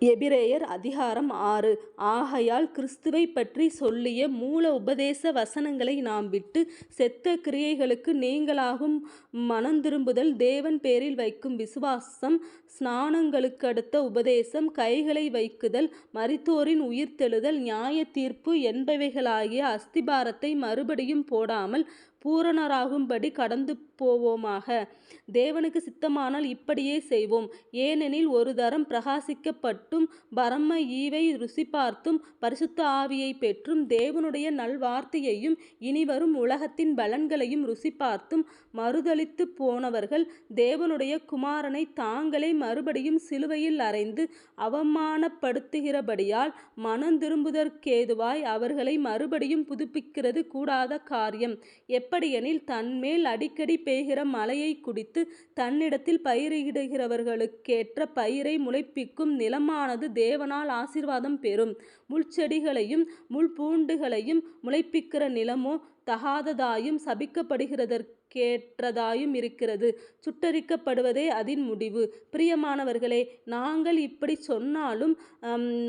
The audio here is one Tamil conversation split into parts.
எபிரேயர் அதிகாரம் ஆறு. ஆகையால் கிறிஸ்துவைப் பற்றி சொல்லிய மூல உபதேச வசனங்களை நாம் விட்டு, செத்த கிரியைகளுக்கு நீங்களாகும் மனந்திரும்புதல் தேவன் பேரில் வைக்கும் விசுவாசம் ஸ்நானங்களுக்கு அடுத்த உபதேசம் கைகளை வைக்குதல் மரித்தோரின் உயிர்த்தெழுதல் நியாயத்தீர்ப்பு என்பவைகளாகிய அஸ்திபாரத்தை மறுபடியும் போடாமல் பூரணராகும்படி கடந்து போவோமாக. தேவனுக்கு சித்தமானால் இப்படியே செய்வோம். ஏனெனில் ஒரு தரம் பிரகாசிக்கப்பட்டும் பரம ஈவை ருசி பார்த்தும் பரிசுத்த ஆவியைப் பெற்றும் தேவனுடைய நல்வார்த்தையையும் இனிவரும் உலகத்தின் பலன்களையும் ருசி பார்த்தும் மறுதளித்து போனவர்கள் தேவனுடைய குமாரனை தாங்களே மறுபடியும் சிலுவையில் அறைந்து அவமானப்படுத்துகிறபடியால் மனம் திரும்புதற்கேதுவாய் அவர்களை மறுபடியும் புதுப்பிக்கிறது கூடாத காரியம். எப் எப்படியெனில் தன்மேல் அடிக்கடி பெய்கிற மழையை குடித்து, தன்னிடத்தில் பயிரிடுகிறவர்களுக்கேற்ற பயிரை முளைப்பிக்கும் நிலமானது தேவனால் ஆசீர்வாதம் பெறும். முள்செடிகளையும் முள்பூண்டுகளையும் முளைப்பிக்கிற நிலமோ தகாததாயும் சபிக்கப்படுகிறதற்கேற்றதாயும் இருக்கிறது சுட்டரிக்கப்படுவதே அதன் முடிவு. பிரியமானவர்களே நாங்கள் இப்படி சொன்னாலும்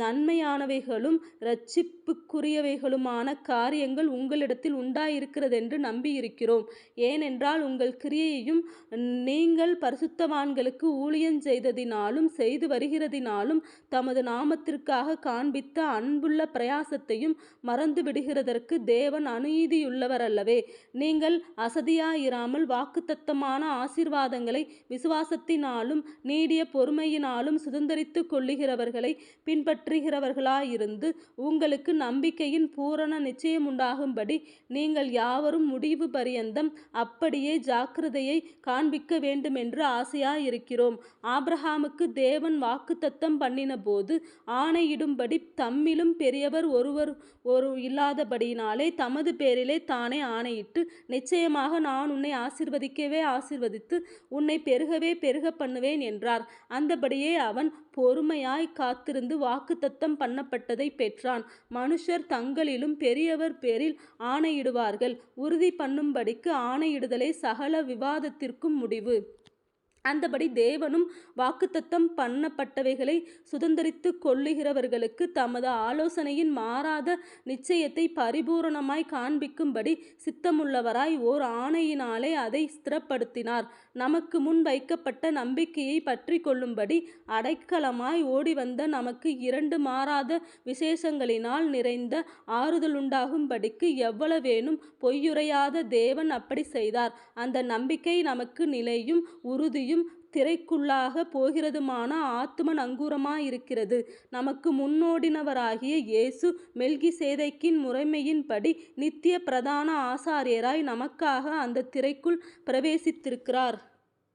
நன்மையானவைகளும் இரட்சிப்புக்குரியவைகளுமான காரியங்கள் உங்களிடத்தில் உண்டாயிருக்கிறதென்று நம்பியிருக்கிறோம். ஏனென்றால் உங்கள் கிரியையும் நீங்கள் பரிசுத்தவான்களுக்கு ஊழியம் செய்ததினாலும் செய்து வருகிறதினாலும் தமது நாமத்திற்காக காண்பித்த அன்புள்ள பிரயாசத்தையும் மறந்துவிடுகிறதற்கு தேவன் அல்லவே நீங்கள் அசதியாயிராமல் வாக்குத்தத்தமான ஆசீர்வாதங்களை விசுவாசத்தினாலும் நீடிய பொறுமையினாலும் சுதந்தரித்துக் கொள்ளுகிறவர்களை பின்பற்றுகிறவர்களாயிருந்து, உங்களுக்கு நம்பிக்கையின் பூரண நிச்சயம் உண்டாகும்படி நீங்கள் யாவரும் முடிவு பரியந்தம் அப்படியே ஜாக்கிரதையை காண்பிக்க வேண்டுமென்று ஆசையாயிருக்கிறோம். ஆப்ரஹாமுக்கு தேவன் வாக்குத்தத்தம் பண்ணின போது ஆணையிடும்படி தம்மிலும் பெரியவர் ஒருவர் ஒரு இல்லாதபடியினாலே தமது பேரிலே தான் ஆணையிட்டு, நிச்சயமாக நான் உன்னை ஆசிர்வதிக்கவே ஆசிர்வதித்து உன்னை பெருகவே பெருக பண்ணுவேன் என்றார். அந்தபடியே அவன் பொறுமையாய் காத்திருந்து வாக்குத்தத்தம் பண்ணப்பட்டதைப் பெற்றான். மனுஷர் தங்களிலும் பெரியவர் பேரில் ஆணையிடுவார்கள். உறுதி பண்ணும்படிக்கு ஆணையிடுதலே சகல விவாதத்திற்கும் முடிவு. அந்தபடி தேவனும் வாக்குத்தத்தம் பண்ணப்பட்டவைகளை சுதந்தரித்துக் கொள்ளுகிறவர்களுக்கு தமது ஆலோசனையின் மாறாத நிச்சயத்தை பரிபூரணமாய் காண்பிக்கும்படி சித்தமுள்ளவராய் ஓர் ஆணையினாலே அதை ஸ்திரப்படுத்தினார். நமக்கு முன் வைக்கப்பட்ட நம்பிக்கையை பற்றி கொள்ளும்படி அடைக்கலமாய் ஓடிவந்த நமக்கு இரண்டு மாறாத விசேஷங்களினால் நிறைந்த ஆறுதலுண்டாகும்படிக்கு எவ்வளவேனும் பொய்யுரையாத தேவன் அப்படி செய்தார். அந்த நம்பிக்கை நமக்கு நிலையும் உறுதியும் திரைக்குள்ளாகப் போகிறதுமான ஆத்தும நங்கூரமாயிருக்கிறது. நமக்கு முன்னோடினவராகிய இயேசு மெல்கிசேதேக்கின் முறைமையின்படி நித்திய பிரதான ஆசாரியராய் நமக்காக அந்தத் திரைக்குள் பிரவேசித்திருக்கிறார்.